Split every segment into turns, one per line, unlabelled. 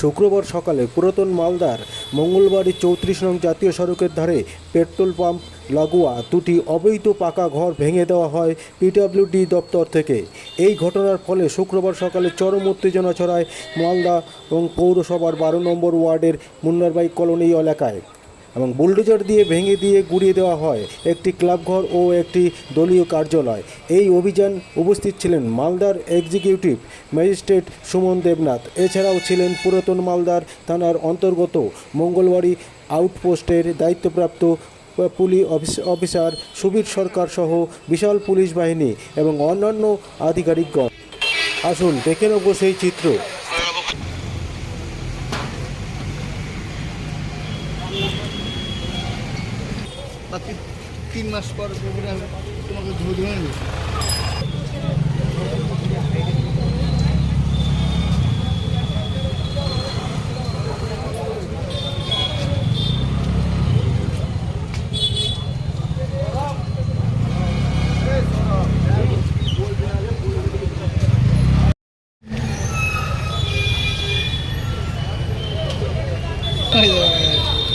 শুক্রবার সকালে পুরাতন মালদার মঙ্গলবাড়ি চৌত্রিশ নং জাতীয় সড়কের ধারে পেট্রোল পাম্প লাগোয়া দুটি অবৈধ পাকা ঘর ভেঙে দেওয়া হয় পিডব্লিউডি দপ্তর থেকে। এই ঘটনার ফলে শুক্রবার সকালে চরম উত্তেজনা ছড়ায় মালদা এবং পৌরসভার বারো নম্বর ওয়ার্ডের মুন্নারবাই কলোনি এলাকায়। এবং বুলডোজার দিয়ে ভেঙে দিয়ে গুড়িয়ে দেওয়া হয়। একটি ক্লাবঘর ও একটি দলীয় কার্যালয়। এই অভিযান উপস্থিত ছিলেন মালদার এক্সিকিউটিভ ম্যাজিস্ট্রেট সুমন দেবনাথ। এছাড়াও ছিলেন পুরাতন মালদার থানার অন্তর্গত মঙ্গলবাড়ি আউটপোস্টের দায়িত্বপ্রাপ্ত পুলিশ অফিসার সুবীর সরকার সহ বিশাল পুলিশ বাহিনী এবং অন্যান্য আধিকারিকগণ। আসুন দেখে নেব সেই চিত্র
বাকি তিন মাস পর তোমাকে ধরে ধরে নেব।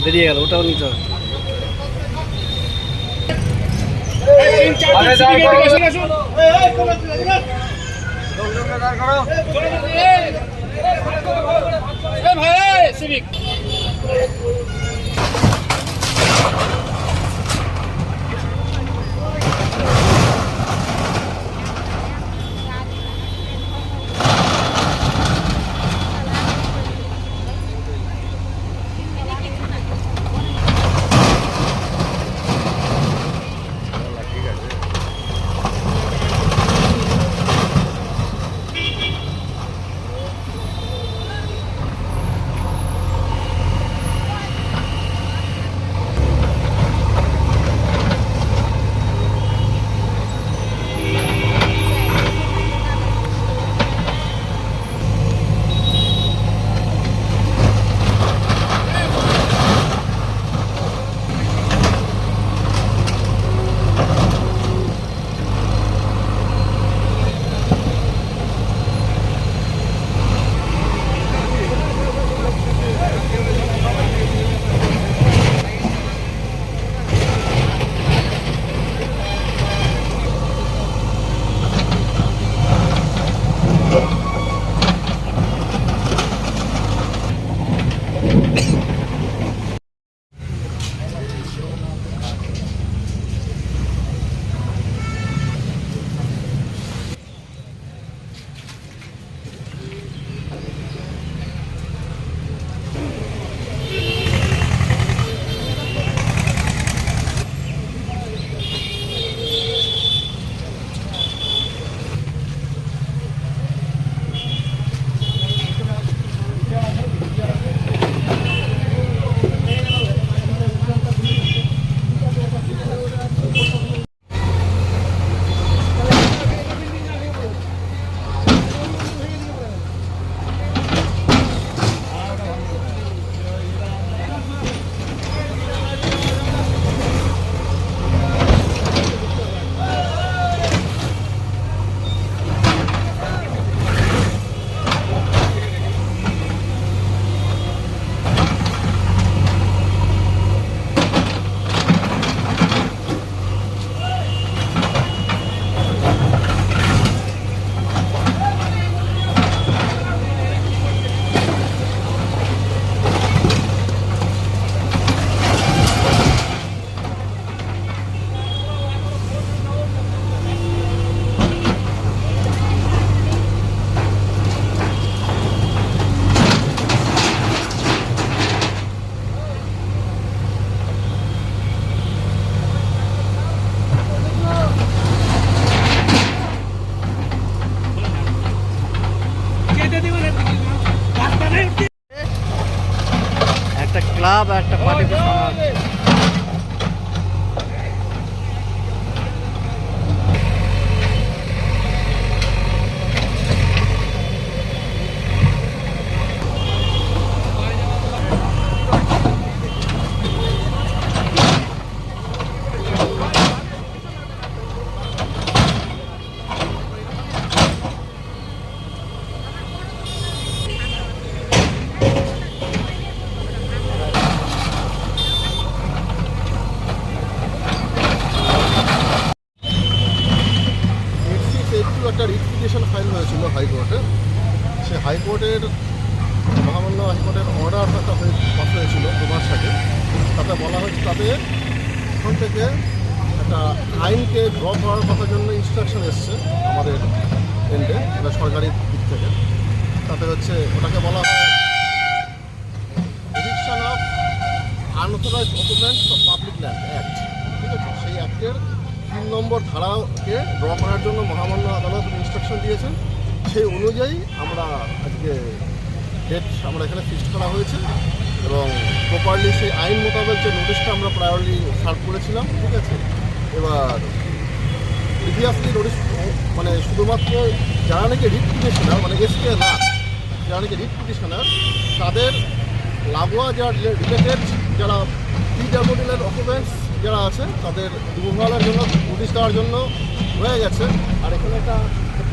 বেরিয়ে গেল ওটাও নিতে হবে। ভাই সিভিক একটা ক্লাব আর একটা পার্টি
তাতে বলা হয়েছে তাতে এখন থেকে একটা আইনকে ড্র করার কথার জন্য ইনস্ট্রাকশন এসছে আমাদের এন্ডে এটা সরকারি দিক থেকে। তাতে হচ্ছে ওটাকে বলা হয় eviction of unauthorised of public land act ঠিক আছে? সেই অ্যাক্টের তিন নম্বর ধারাকে ড্র করার জন্য মহামান্য আদালত ইনস্ট্রাকশন দিয়েছেন। সেই অনুযায়ী আমরা আজকে ডেট আমরা এখানে ফিক্সড করা হয়েছে। এবং প্রপারলি সেই আইন মোতাবেক যে নোটিশটা আমরা প্রায়রলি সার্ভ করেছিলাম, ঠিক আছে? এবার প্রিভিয়াসলি নোটিশ মানে শুধুমাত্র যারা নাকি রিট পিটিশনার মানে এসকে না, যারা নাকি রিট পিটিশনার তাদের লাগোয়া যারা রিলেটেড যারা পিডাব্লিউডিলের অকুপেন্টস যারা আছে, তাদের রিমুভালের জন্য নোটিশ দেওয়ার জন্য হয়ে গেছে। আর এখানে একটা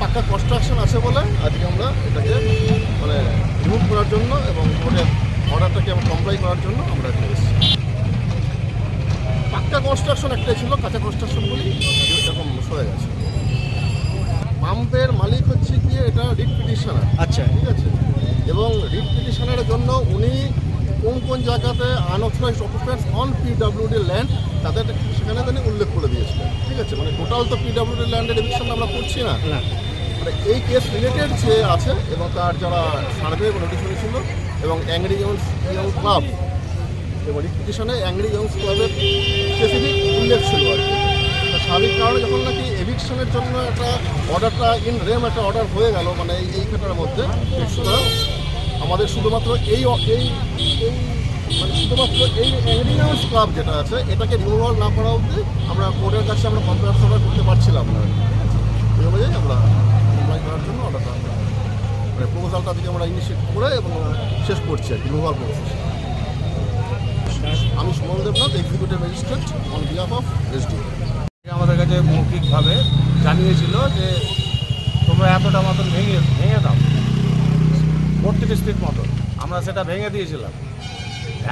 পাক্কা কনস্ট্রাকশন আছে বলে আজকে আমরা এটাকে মানে রিমুভ করার জন্য এবং কোর্টের অর্ডারটাকে আমরা কমপ্লাই করার জন্য আমরা এখানে এসেছি। পাক্কা কনস্ট্রাকশন একটাই ছিল কাঁচা কনস্ট্রাকশনগুলি এরকম হয়ে গেছে। পাম্পের মালিক হচ্ছে গিয়ে এটা রিট পিটিশনার
আচ্ছা।
ঠিক আছে? এবং রিট পিটিশনের জন্য উনি কোন কোন জায়গাতে unauthorised occupants on PWD land তাদের সেখানে তিনি উল্লেখ করে দিয়েছিলেন। ঠিক আছে? মানে টোটাল তো পিডাব্লিউডি ল্যান্ডের এডিকশন আমরা করছি না। মানে এই কেস রিলেটেড যে আছে এবং তার যারা সার্ভে নোটিশ ছিল এবং অ্যাংরি ইয়ংস ইয়ং ক্লাব এবং রিপিটিশনে অ্যাংরি ইয়ংস ক্লাবের স্পেসিফিক উল্লেখ ছিল আর কি। স্বাভাবিক কারণে যখন নাকি এভিকশনের জন্য একটা অর্ডারটা ইন রেম একটা অর্ডার হয়ে গেল মানে এই এইখানটার মধ্যে আমাদের শুধুমাত্র এই এই এই মানে শুধুমাত্র এই অ্যাংরি ইয়ংস ক্লাব যেটা আছে, এটাকে রিমুভাল না করা অবধি আমরা কোর্টের কাছে আমরা অর্ডার করতে পারছিলাম না। আমরা কমপ্লাই করার জন্য অর্ডারটা আমরা মানে প্রপোজালটা থেকে আমরা ইনিশিয়েট করে এবং শেষ করছি আর কি রিমুভাল প্রসেস আমি Suman Debnath executive magistrate on behalf of SD
আমাদের কাছে মৌখিকভাবে জানিয়েছিল যে, তোমরা এতটা মতন ভেঙে ভেঙে দাও। বত্রিশ ফিট মতন। আমরা সেটা ভেঙে দিয়েছিলাম।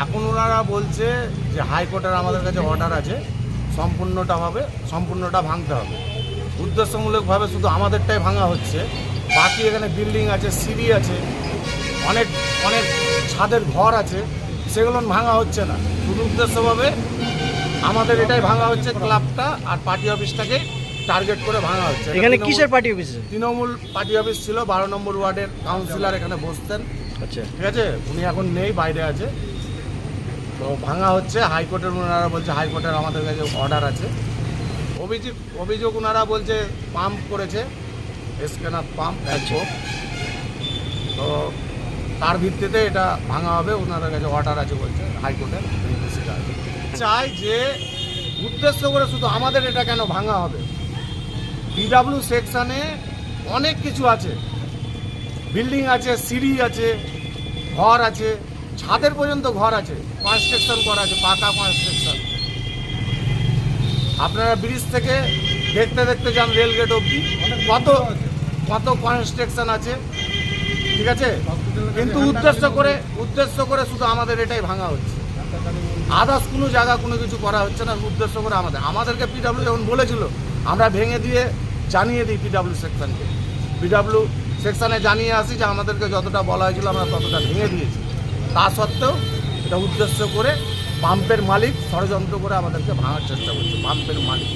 এখন ওনারা বলছে যে হাইকোর্টের আমাদের কাছে অর্ডার আছে। সম্পূর্ণটা হবে, সম্পূর্ণটা ভাঙতে হবে। উদ্দেশ্যমূলকভাবে শুধু আমাদেরটাই ভাঙা হচ্ছে। বাকি এখানে বিল্ডিং আছে সিঁড়ি আছে অনেক অনেক ছাদের ঘর আছে সেগুলো ভাঙা হচ্ছে না। শুধু উদ্দেশ্যভাবে আমাদের এটাই ভাঙা হচ্ছে ক্লাবটা আর পার্টি অফিসটাকে টার্গেট করে ভাঙা হচ্ছে।
এখানে কিসের party office
Trinamool party office ছিল বারো নম্বর ওয়ার্ডের কাউন্সিলর এখানে বসতেন।
আচ্ছা।
ঠিক আছে? উনি এখন নেই বাইরে আছে। তো ভাঙা হচ্ছে হাইকোর্টের ওনারা বলছে হাইকোর্টের আমাদের কাছে অর্ডার আছে। অভিযোগ অভিযোগ ওনারা বলছে পাম্প করেছে। এসকেনাথ পাম্প একশো তো তার ভিত্তিতে এটা ভাঙা হবে। ওনাদের কাছে অর্ডার আছে বলছে, হাইকোর্টের চাই যে উদ্দেশ্য করে শুধু আমাদের এটা কেন ভাঙা হবে। বিডাব্লিউ সেকশানে অনেক কিছু আছে। বিল্ডিং আছে, সিঁড়ি আছে, ঘর আছে, ছাদের পর্যন্ত ঘর আছে। কনস্ট্রাকশন করা আছে, পাকা কনস্ট্রাকশন আপনারা ব্রিজ থেকে দেখতে দেখতে যান রেল গেট অবধি। কত কত কনস্ট্রাকশন আছে? ঠিক আছে? কিন্তু উদ্দেশ্য করে উদ্দেশ্য করে শুধু আমাদের এটাই ভাঙা হচ্ছে। আদার্স কোনো জায়গা কোনো কিছু করা হচ্ছে না, উদ্দেশ্য করে আমাদের। আমাদেরকে পিডাব্লিউ যখন বলেছিল, আমরা ভেঙে দিয়ে জানিয়ে দিই পিডাব্লিউ সেকশনকে পিডাব্লিউ সেকশনে জানিয়ে আসি যে আমাদেরকে যতটা বলা হয়েছিল, আমরা ততটা ভেঙে দিয়েছি। তা সত্ত্বেও এটা উদ্দেশ্য করে পাম্পের মালিক ষড়যন্ত্র করে আমাদেরকে ভাঙার চেষ্টা করছে পাম্পের মালিক।